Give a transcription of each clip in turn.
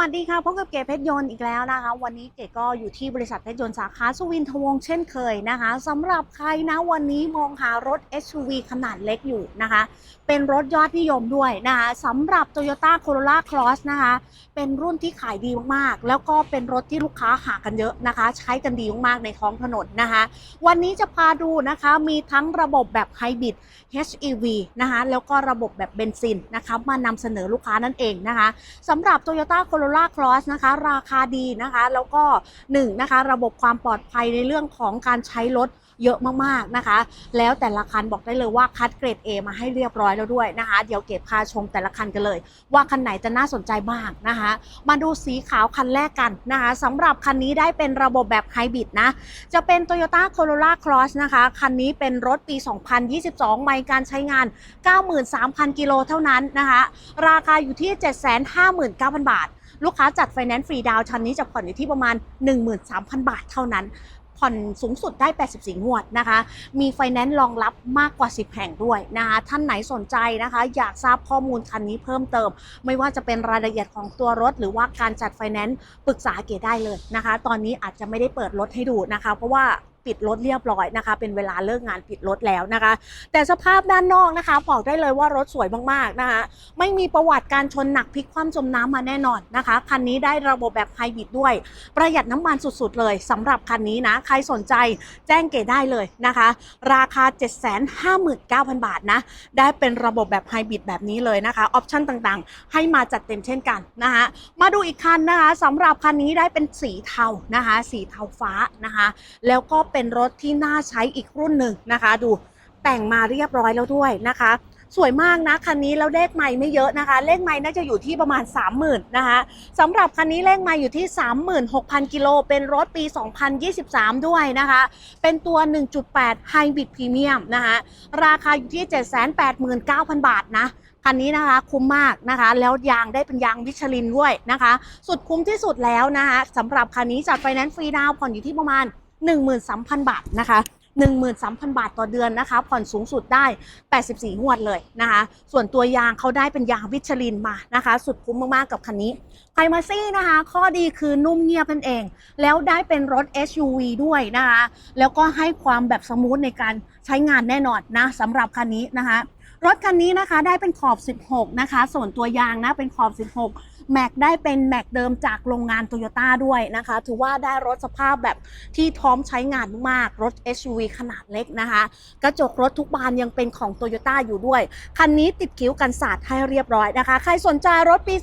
วัสดีค่ะพบกับเก๋เพชรยนต์อีกแล้วนะคะ วันนี้เก๋ก็อยู่ที่บริษัทเพชรยนต์สาขาสุวินทวงเช่นเคยนะคะสำหรับใครนะวันนี้มองหารถ SUV ขนาดเล็กอยู่นะคะ เป็นรถยอดนิยมด้วยนะคะสำหรับ Toyota Corolla Cross นะคะ เป็นรุ่นที่ขายดีมากๆ แล้วก็เป็นรถที่ลูกค้าหากันเยอะนะคะ ใช้กันดีมากๆในท้องถนนนะคะ วันนี้จะพาดูนะคะมีทั้งระบบแบบไฮบริด HEV นะคะแล้วก็ระบบแบบเบนซินนะคะมานำเสนอลูกค้านั่นเองนะคะสำหรับ Toyota Corolla Cross นะคะ ราคาดีนะคะ แล้วก็1นะคะ ระบบความปลอดภัยในเรื่องของการใช้รถเยอะมากๆนะคะ แล้วแต่ละคันบอกได้เลยว่าคัดเกรด A มาให้เรียบร้อยแล้วด้วยนะคะ เดี๋ยวเก็บพาชมแต่ละคันกันเลย ว่าคันไหนจะน่าสนใจบ้างนะคะ มาดูสีขาวคันแรกกันนะคะสำหรับคันนี้ได้เป็นระบบแบบไฮบริดนะ จะเป็น Toyota Corolla Cross นะคะ คันนี้เป็นรถปี 2022 ไมล์การใช้งาน 93,000 กิโลเท่านั้นนะคะ ราคาอยู่ที่ 759,000 บาท ลูกค้าจัดไฟแนนซ์ฟรีดาวน์ชั้นนี้จะผ่อนอยู่ที่ประมาณ 13,000 บาทเท่านั้น ผ่อนสูงสุดได้ 84 งวดนะคะ มีไฟแนนซ์รองรับมากกว่า 10 แห่งด้วยนะคะ ท่านไหนสนใจนะคะ อยากทราบข้อมูลคันนี้เพิ่มเติม ไม่ว่าจะเป็นรายละเอียดของตัวรถ หรือว่าการจัดไฟแนนซ์ปรึกษาเก๋ได้เลยนะคะ ตอนนี้อาจจะไม่ได้เปิดรถให้ดูนะคะ เพราะว่า ปิดรถเรียบร้อยนะคะ เป็นเวลาเลิกงานปิดรถแล้วนะคะ แต่สภาพด้านนอกนะคะ บอกได้เลยว่ารถสวยมากๆนะคะ ไม่มีประวัติการชนหนักพลิกคว่ำจมน้ำมาแน่นอนนะคะคันนี้ได้ระบบแบบไฮบริดด้วย ประหยัดน้ำมันสุดๆ เลยสำหรับคันนี้นะ ใครสนใจแจ้งเก๋ได้เลยนะคะ ราคา 759,000 บาทนะ ได้เป็นระบบแบบไฮบริดแบบนี้เลยนะคะออปชั่นต่างๆ ให้มาจัดเต็มเช่นกันนะคะมาดูอีกคันนะคะสำหรับคันนี้ได้เป็นสีเทานะคะ สีเทาฟ้านะคะ แล้วก็เป็นรถที่น่าใช้อีกรุ่นหนึ่งนะคะ ดูแต่งมาเรียบร้อยแล้วด้วยนะคะ สวยมากนะคันนี้แล้วเลขไม่ไม่เยอะนะคะ เลขไม่น่าจะอยู่ที่ประมาณ 30,000นะคะสำหรับคันนี้เลขไม่อยู่ที่ 36,000กิโลเป็นรถปี 2023 ด้วยนะคะ เป็นตัว 1.8 Hybrid Premium นะคะราคาอยู่ที่ 789,000 บาทนะคันนี้นะคะคุ้มมากนะคะ แล้วยางได้เป็นยางมิชลินด้วยนะคะ สุดคุ้มที่สุดแล้วนะคะสำหรับคันนี้จัดไฟแนนซ์ฟรีดาวน์ผ่อนอยู่ที่ประมาณ 13,000 บาทนะคะ13,000 บาทต่อเดือนนะคะ ผ่อนสูงสุดได้ 84 งวดเลยนะคะ ส่วนตัวยางเขาได้เป็นยางวิชลินมานะคะ สุดคุ้มมาก ๆ กับคันนี้ไพมาซี่นะคะ ข้อดีคือนุ่มเงียบนั่นเอง แล้วได้เป็นรถ SUV ด้วยนะคะ แล้วก็ให้ความแบบสมูทในการใช้งานแน่นอนนะสำหรับคันนี้นะคะ รถคันนี้นะคะได้เป็นขอบ 16 นะคะ ส่วนตัวยางนะเป็นขอบ 16 แม็กได้เป็นแม็กเดิมจากโรงงานโตโยต้าด้วยนะคะ ถือว่าได้รถสภาพแบบที่พร้อมใช้งานมากรถ SUV ขนาดเล็กนะคะ กระจกรถทุกบานยังเป็นของโตโยต้าอยู่ด้วย คันนี้ติดคิ้วกันศาสตร์ให้เรียบร้อยนะคะ ใครสนใจรถปี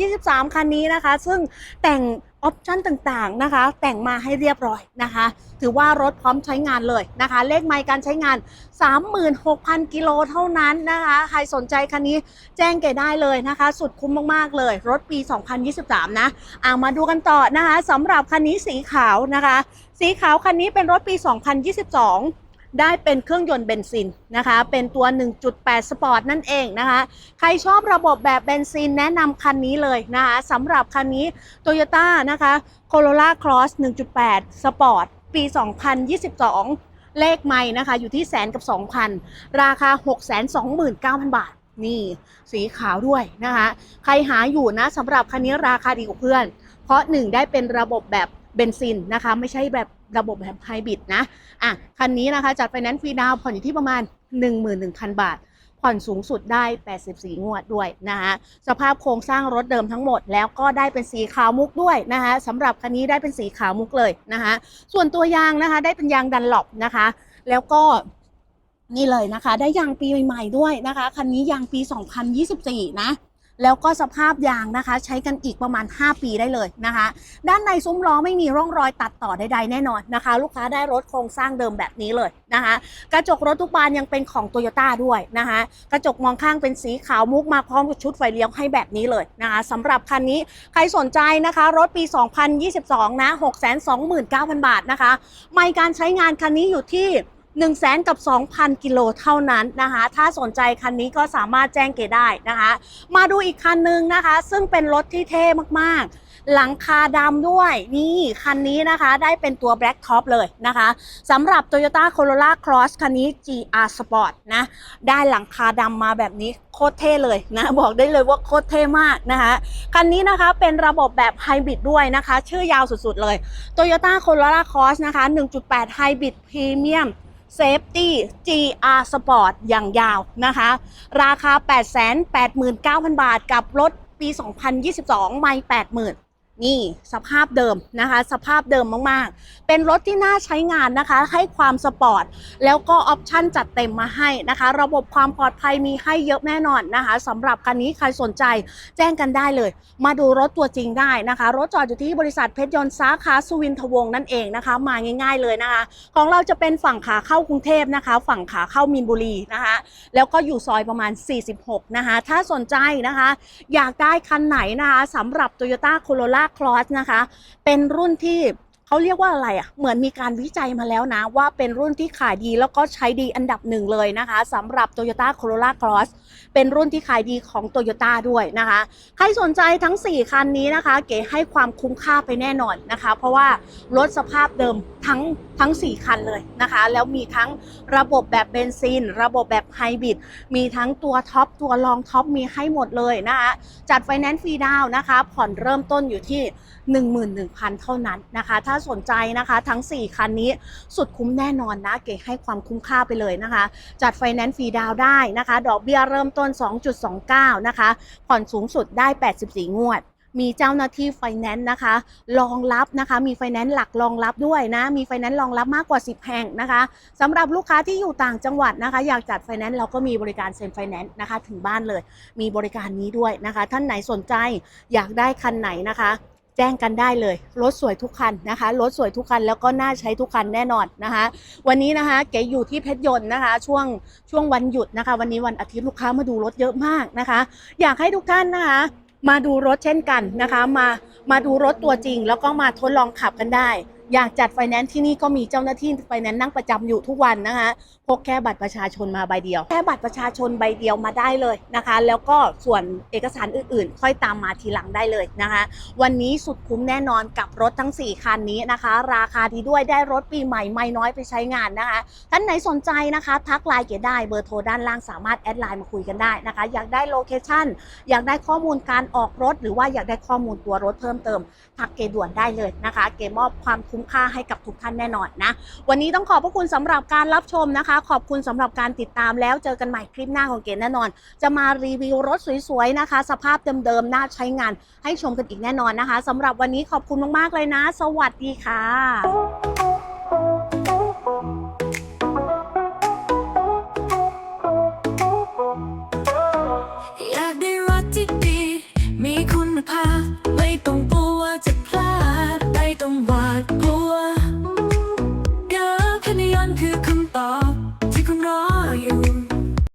2023 คันนี้นะคะ ซึ่งแต่ง ออปชั่นต่างๆนะคะ แต่งมาให้เรียบร้อยนะคะ ถือว่ารถพร้อมใช้งานเลยนะคะ เลขไมล์การใช้งาน 36,000 กิโลเท่านั้นนะคะ ใครสนใจคันนี้แจ้งเก๋ได้เลยนะคะ สุดคุ้มมากๆเลย รถปี 2023 นะอ่ามาดูกันต่อนะคะสำหรับคันนี้สีขาวนะคะ สีขาวคันนี้เป็นรถปี 2022 ได้เป็นเครื่องยนต์เบนซินนะคะ เป็นตัว 1.8 สปอร์ตนั่นเองนะคะ ใครชอบระบบแบบเบนซินแนะนำคันนี้เลยนะคะสำหรับคันนี้ Toyota นะคะ Corolla Cross 1.8 Sport ปี 2022 เลขไม่นะคะ อยู่ที่แสนกับ 2,000 ราคา 629,000 บาท นี่สีขาวด้วยนะคะ ใครหาอยู่นะสำหรับคันนี้ราคาดีกว่าเพื่อน เพราะหนึ่งได้เป็นระบบแบบเบนซินนะคะ ไม่ใช่แบบ ระบบแบบไฮบริดนะอะคันนี้นะคะจัดไฟแนนซ์ฟรีดาวผ่อนอยู่ที่ประมาณ 11,000 บาท ผ่อนสูงสุดได้ 84 งวดด้วยนะคะสภาพโครงสร้างรถเดิมทั้งหมด แล้วก็ได้เป็นสีขาวมุกด้วยนะคะสำหรับคันนี้ได้เป็นสีขาวมุกเลยนะคะส่วนตัวยางนะคะได้เป็นยางดันหลบนะคะ แล้วก็นี่เลยนะคะ ได้ยางปีใหม่ๆด้วยนะคะ คันนี้ยางปี 2024 นะ แล้วก็สภาพยางนะคะ ใช้กันอีกประมาณ 5 ปีได้เลยนะคะ ด้านในซุ้มล้อไม่มีร่องรอยตัดต่อใดๆแน่นอนนะคะ ลูกค้าได้รถโครงสร้างเดิมแบบนี้เลยนะคะ กระจกรถทุกบานยังเป็นของโตโยต้าด้วยนะคะ กระจกมองข้างเป็นสีขาวมุกมาพร้อมกับชุดไฟเลี้ยวให้แบบนี้เลยนะคะสำหรับคันนี้ใครสนใจนะคะ รถปี 2022 นะ 629,000 บาทนะคะ ไม่การใช้งานคันนี้อยู่ที่ 1 0 0 0 0แสนกับ 2,000 กิโลเท่านั้นนะคะ ถ้าสนใจคันนี้ก็สามารถแจ้งเกได้นะคะ มาดูอีกคันหนึ่งนะคะ ซึ่งเป็นรถที่เท่มากๆ หลังคาดำด้วยนี่คันนี้นะคะได้เป็นตัว Black Top เลยนะคะสำหรับ Toyota Corolla Cross คันนี้ GR Sport นะได้หลังคาดำมาแบบนี้โคตรเท่เลยนะบอกได้เลยว่าโคตรเท่มากนะคะคันนี้นะคะเป็นระบบแบบไฮบริดด้วยนะคะ ชื่อยาวสุดๆเลย Toyota Corolla Cross นะคะ 1.8 Hybrid Premium Safety GR Sport อย่างยาวนะคะ ราคา 889,000 บาทกับรถปี 2022 ไม่ 80,000 นี่สภาพเดิมนะคะ สภาพเดิมมากๆ เป็นรถที่น่าใช้งานนะคะ ให้ความสปอร์ต แล้วก็ออปชั่นจัดเต็มมาให้นะคะ ระบบความปลอดภัยมีให้เยอะแน่นอนนะคะสำหรับคันนี้ใครสนใจแจ้งกันได้เลย มาดูรถตัวจริงได้นะคะ รถจอดอยู่ที่บริษัทเพชรยนต์สาขาสุวินทวงศ์นั่นเองนะคะ มาง่าย ๆเลยนะคะ ของเราจะเป็นฝั่งขาเข้ากรุงเทพนะคะ ฝั่งขาเข้ามีนบุรีนะคะ แล้วก็อยู่ซอยประมาณ 46 นะคะ ถ้าสนใจนะคะ อยากได้คันไหนนะคะสำหรับ Toyota Corolla Cross นะคะ เป็นรุ่นที่เขาเรียกว่าอะไรอะ เหมือนมีการวิจัยมาแล้วนะ ว่าเป็นรุ่นที่ขายดีแล้วก็ใช้ดีอันดับหนึ่งเลยนะคะสำหรับ Toyota Corolla Cross เป็นรุ่นที่ขายดีของ Toyota ด้วยนะคะ ใครสนใจทั้ง 4 คันนี้นะคะ เก๋ให้ความคุ้มค่าไปแน่นอนนะคะ เพราะว่ารถสภาพเดิมทั้ง ทั้ง 4 คันเลยนะคะ แล้วมีทั้งระบบแบบเบนซิน ระบบแบบไฮบริดมีทั้งตัวท็อปตัวรองท็อปมีให้หมดเลยนะคะจัดไฟแนนซ์ฟรีดาวนะคะ ผ่อนเริ่มต้นอยู่ที่ 11,000 เท่านั้นนะคะ ถ้าสนใจนะคะทั้ง 4 คันนี้สุดคุ้มแน่นอนนะเก๋ให้ความคุ้มค่าไปเลยนะคะ จัดไฟแนนซ์ฟรีดาวได้นะคะ ดอกเบี้ยเริ่มต้น 2.29 นะคะ ผ่อนสูงสุดได้ 84 งวด มีเจ้าหน้าที่ไฟแนนซ์นะคะรองรับนะคะ มีไฟแนนซ์หลักรองรับด้วยนะ มีไฟแนนซ์รองรับมากกว่า 10 แห่งนะคะสำหรับลูกค้าที่อยู่ต่างจังหวัดนะคะ อยากจัดไฟแนนซ์เราก็มีบริการเซ็นไฟแนนซ์นะคะ ถึงบ้านเลย มีบริการนี้ด้วยนะคะ ท่านไหนสนใจอยากได้คันไหนนะคะแจ้งกันได้เลย รถสวยทุกคันนะคะ รถสวยทุกคันแล้วก็น่าใช้ทุกคันแน่นอนนะคะ วันนี้นะคะเก๋อยู่ที่เพชรยนต์นะคะ ช่วงช่วงวันหยุดนะคะ วันนี้วันอาทิตย์ลูกค้ามาดูรถเยอะมากนะคะ อยากให้ทุกท่านนะคะ มาดูรถเช่นกันนะคะ มามาดูรถตัวจริง แล้วก็มาทดลองขับกันได้ อยากจัดไฟแนนซ์ที่นี่ก็มีเจ้าหน้าที่ไฟแนนซ์นั่งประจำอยู่ทุกวันนะคะพกแค่บัตรประชาชนมาใบเดียว แค่บัตรประชาชนใบเดียวมาได้เลยนะคะ แล้วก็ส่วนเอกสารอื่นๆ ค่อยตามมาทีหลังได้เลยนะคะ วันนี้สุดคุ้มแน่นอนกับรถทั้ง 4 คันนี้นะคะ ราคาดีด้วยได้รถปีใหม่ไม่น้อยไปใช้งานนะคะท่านไหนสนใจนะคะ ทักไลน์เก๋ได้เบอร์โทรด้านล่างสามารถแอดไลน์มาคุยกันได้นะคะ อยากได้โลเคชั่นอยากได้ข้อมูลการออกรถ หรือว่าอยากได้ข้อมูลตัวรถเพิ่มเติมทักเก๋ด่วนได้เลยนะคะ เก๋มอบความคุ้มค่าให้กับทุกท่านแน่นอนนะ วันนี้ต้องขอบพระคุณสำหรับการรับชมนะคะ ขอบคุณสำหรับการติดตามแล้วเจอกันใหม่คลิปหน้าของเกแน่นอน จะมารีวิวรถสวยๆนะคะ สภาพเดิมๆน่าใช้งานให้ชมกันอีกแน่นอนนะคะสำหรับวันนี้ขอบคุณมากๆเลยนะ สวัสดีค่ะ